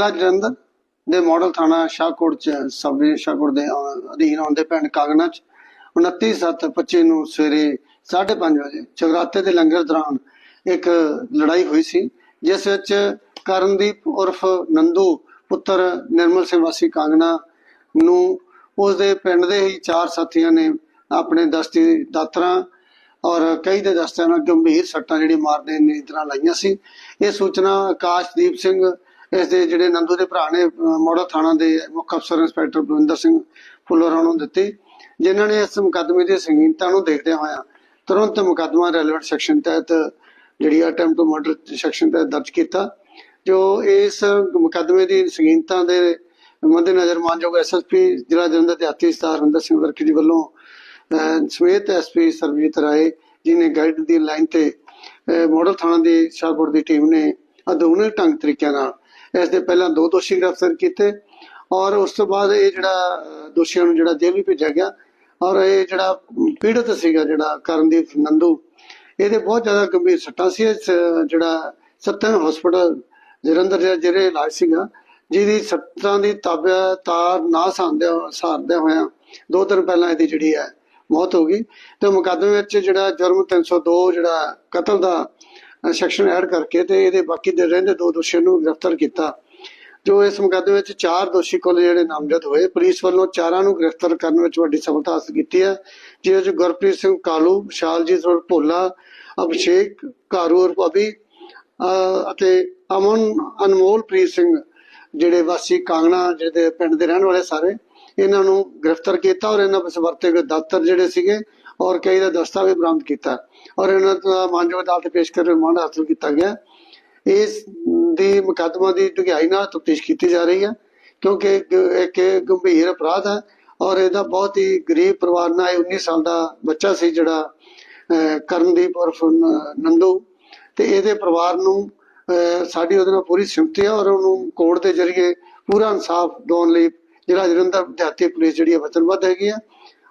ਜ਼ਿਲ੍ਹਾ ਜਲੰਧਰ ਦੇ ਮਾਡਲ ਥਾਣਾ ਸ਼ਾਹਕੋਟ ਚ ਸਬ ਸ਼ਾਹਕੋਟ ਦੇ ਅਧੀਨ ਆਉਂਦੇ ਪਿੰਡ ਕਾਗਨਾ ਚ 29/7/25 ਨੂੰ ਸਵੇਰੇ 5:30 ਵਜੇ ਚਗਰਾਤੇ ਦੇ ਲੰਗਰ ਦੌਰਾਨ ਇੱਕ ਲੜਾਈ ਹੋਈ ਸੀ, ਜਿਸ ਵਿੱਚ ਕਰਨਦੀਪ ਉਰਫ ਨੰਦੂ ਪੁੱਤਰ ਨਿਰਮਲ ਸਿੰਘ ਵਾਸੀ ਕਾਂਗਣਾ ਨੂੰ ਉਸ ਦੇ ਪਿੰਡ ਦੇ ਹੀ ਚਾਰ ਸਾਥੀਆਂ ਨੇ ਆਪਣੇ ਦਸਤੀ ਦਾਤਰਾਂ ਔਰ ਕਈ ਦੇ ਦਸਤਿਆਂ ਨਾਲ ਗੰਭੀਰ ਸੱਟਾਂ ਜਿਹੜੀ ਮਾਰਦੇ ਨੇ ਤਰ੍ਹਾਂ ਲਾਈਆਂ ਸੀ। ਇਹ ਸੂਚਨਾ ਆਕਾਸ਼ਦੀਪ ਸਿੰਘ ਇਸ ਦੇ ਜਿਹੜੇ ਨੰਦੂ ਦੇ ਭਰਾ ਨੇ ਮੋੜਾ ਥਾਣਾ ਦੇ ਮੁੱਖ ਅਫਸਰ ਇੰਸਪੈਕਟਰ ਬਲਵਿੰਦਰ ਸਿੰਘ ਫੁੱਲਰਾਂ ਨੂੰ ਦਿੱਤੀ ਜਿਨ੍ਹਾਂ ਨੇ ਇਸ ਮੁਕੱਦਮੇ ਦੀ ਸੰਗੀਨਤਾ ਨੂੰ ਦੇਖਦਿਆਂ ਹੋਇਆਂ ਤੁਰੰਤ ਮੁਕੱਦਮਾ ਰੈਲੇਵੈਂਟ ਸੈਕਸ਼ਨ ਤਹਿਤ ਜਿਹੜੀ ਅਟੈਂਪਟ ਟੂ ਮਰਡਰ ਸੈਕਸ਼ਨ ਤਹਿਤ ਦਰਜ ਕੀਤਾ ਜੋ ਇਸ ਮੁਕੱਦਮੇ ਦੀ ਸੰਗੀਨਤਾ ਦੇ ਮੱਦੇਨਜ਼ਰ ਮਾਨਯੋਗ ਐਸਐਸਪੀ ਜ਼ਿਲ੍ਹਾ ਜਲੰਧਰ ਦੇ ਆਤੀ ਸਤਾਰ ਹਰਿੰਦਰ ਸਿੰਘ ਵਰਕੀ ਜੀ ਵੱਲੋਂ ਸਮੇਤ ਐਸਪੀ ਸਰਬਜੀਤ ਰਾਏ ਜੀ ਨੇ ਗਾਈਡ ਦੀ ਲਾਈਨ ਤੇ ਅਹ, ਥਾਣਾ ਦੀ ਸ਼ਾਹਪੁਰ ਦੀ ਟੀਮ ਨੇ ਆਧੁਨਿਕ ਢੰਗ ਤਰੀਕਿਆਂ ਨਾਲ ਇਸ ਦੇ ਪਹਿਲਾਂ ਦੋ ਦੋਸ਼ੀ ਗ੍ਰਿਫਤਾਰ ਕੀਤੇ ਔਰ ਉਸ ਤੋਂ ਬਾਅਦ ਇਹ ਜਿਹੜਾ ਦੋਸ਼ੀਆਂ ਨੂੰ ਜਿਹੜਾ ਜੇਲ੍ਹ ਵੀ ਭੇਜਿਆ ਗਿਆ ਔਰ ਇਹ ਜਿਹੜਾ ਪੀੜਤ ਸੀਗਾ ਜਿਹੜਾ ਕਰਨਦੀਪ ਨੰਦੂ, ਇਹਦੇ ਬਹੁਤ ਜ਼ਿਆਦਾ ਗੰਭੀਰ ਸੱਟਾਂ ਸੀ। ਜਿਹੜਾ ਸਤਨ ਹਸਪੀਟਲ ਜਲੰਧਰ ਜਿਹੜੇ ਇਲਾਜ ਸੀਗਾ, ਜਿਹਦੀ ਸੱਟਾਂ ਦੀ ਤਾਬਿਆ, ਤਾਰ ਨਾ ਸਾਂਦਿਆ, ਸਾਰਦਿਆਂ ਹੋਇਆਂ, ਦੋ ਦਿਨ ਪਹਿਲਾਂ ਇਹਦੀ ਜਿਹੜੀ ਹੈ ਮੌਤ ਹੋ ਗਈ। ਤੇ ਮੁਕੱਦਮੇ ਵਿੱਚ ਜਿਹੜਾ ਜੁਰਮ 302 ਜਿਹੜਾ ਕਤਲ ਦਾ ਸੈਕਸ਼ਨ ਐਡ ਕਰਕੇ ਤੇ ਇਹਦੇ ਬਾਕੀ ਦੇ ਰਹਿੰਦੇ ਦੋ ਦੋਸ਼ੀਆਂ ਨੂੰ ਗ੍ਰਿਫਤਾਰ ਕੀਤਾ। ਜੋ ਇਸ ਮੁਕੱਦਮੇ ਵਿੱਚ ਚਾਰ ਦੋਸ਼ੀ ਕੋਲ ਜਿਹੜੇ ਨਾਮਜ਼ਦ ਹੋਏ, ਪੁਲਿਸ ਵੱਲੋਂ ਚਾਰਾਂ ਨੂੰ ਗ੍ਰਿਫਤਾਰ ਕਰਨ ਵਿੱਚ ਵੱਡੀ ਸਫਲਤਾ ਹਾਸਲ ਕੀਤੀ ਹੈ ਜਿਹਦੇ ਵਿੱਚ ਗੁਰਪ੍ਰੀਤ ਸਿੰਘ ਕਾਲੂ, ਵਿਸ਼ਾਲਜੀਤ ਔਰ ਭੋਲਾ, ਅਭਿਸ਼ੇਕ ਕਾਰੂ ਔਰ ਭਾਬੀ ਅਤੇ ਅਮਨ ਅਨਮੋਲਪ੍ਰੀਤ ਸਿੰਘ, ਜਿਹੜੇ ਵਾਸੀ ਕਾਂਗਣਾ ਜਿਹੜੇ ਪਿੰਡ ਦੇ ਰਹਿਣ ਵਾਲੇ ਸਾਰੇ, ਇਹਨਾਂ ਨੂੰ ਗ੍ਰਿਫਤਾਰ ਕੀਤਾ ਔਰ ਇਹਨਾਂ ਵਿੱਚ ਵਰਤੇ ਗਏ ਦਾਤਰ ਜਿਹੜੇ ਸੀਗੇ ਔਰ ਕਈ ਦਾ ਦਸਤਾਵੇਜ਼ ਬਰਾਮਦ ਕੀਤਾ। ਔਰ ਇਹਨਾਂ ਦਾ ਮਾਨਯੋਗ ਅਦਾਲਤ ਪੇਸ਼ ਕਰ ਰਿਮਾਂਡ ਹਾਸਲ ਕੀਤਾ ਗਿਆ। ਇਸ ਦੀ ਮੁਕੱਦਮਾ ਦੀ ਢੁਕਾਈ ਨਾਲ ਤਫਤੀਸ਼ ਕੀਤੀ ਜਾ ਰਹੀ ਹੈ, ਕਿਉਂਕਿ ਇੱਕ ਗੰਭੀਰ ਅਪਰਾਧ ਹੈ ਔਰ ਇਹਦਾ ਬਹੁਤ ਹੀ ਗਰੀਬ ਪਰਿਵਾਰ ਨਾਲ 19 ਸਾਲ ਦਾ ਬੱਚਾ ਸੀ ਜਿਹੜਾ ਕਰਨਦੀਪ ਉਰਫ ਨੰਦੂ। ਤੇ ਇਹਦੇ ਪਰਿਵਾਰ ਨੂੰ ਸਾਡੀ ਉਹਦੇ ਨਾਲ ਪੂਰੀ ਸਿਮਤੀ ਹੈ ਔਰ ਉਹਨੂੰ ਕੋਰਟ ਦੇ ਜ਼ਰੀਏ ਪੂਰਾ ਇਨਸਾਫ ਦਿਵਾਉਣ ਲਈ ਜਿਹੜਾ ਜਲੰਧਰ ਦਿਹਾਤੀ ਪੁਲਿਸ ਜਿਹੜੀ ਹੈ ਵਚਨਬੱਧ ਹੈਗੀ ਹੈ।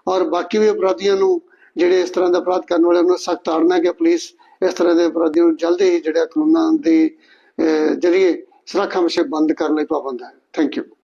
ਔਰ ਬਾਕੀ ਵੀ ਅਪਰਾਧੀਆਂ ਨੂੰ ਜਿਹੜੇ ਇਸ ਤਰ੍ਹਾਂ ਦਾ ਅਪਰਾਧ ਕਰਨ ਵਾਲੇ ਉਹਨਾਂ ਨੂੰ ਸਖਤ ਤਾੜਨਾ ਕਿ ਪੁਲਿਸ ਇਸ ਤਰ੍ਹਾਂ ਦੇ ਅਪਰਾਧੀਆਂ ਨੂੰ ਜਲਦੀ ਹੀ ਜਿਹੜਾ ਕਾਨੂੰਨਾਂ ਦੇ ਅਹ, ਜ਼ਰੀਏ ਸੁਰੱਖਿਆ ਵਿਸ਼ੇ ਬੰਦ ਕਰਨ ਲਈ ਪਾਬੰਦ ਹੈ। Thank you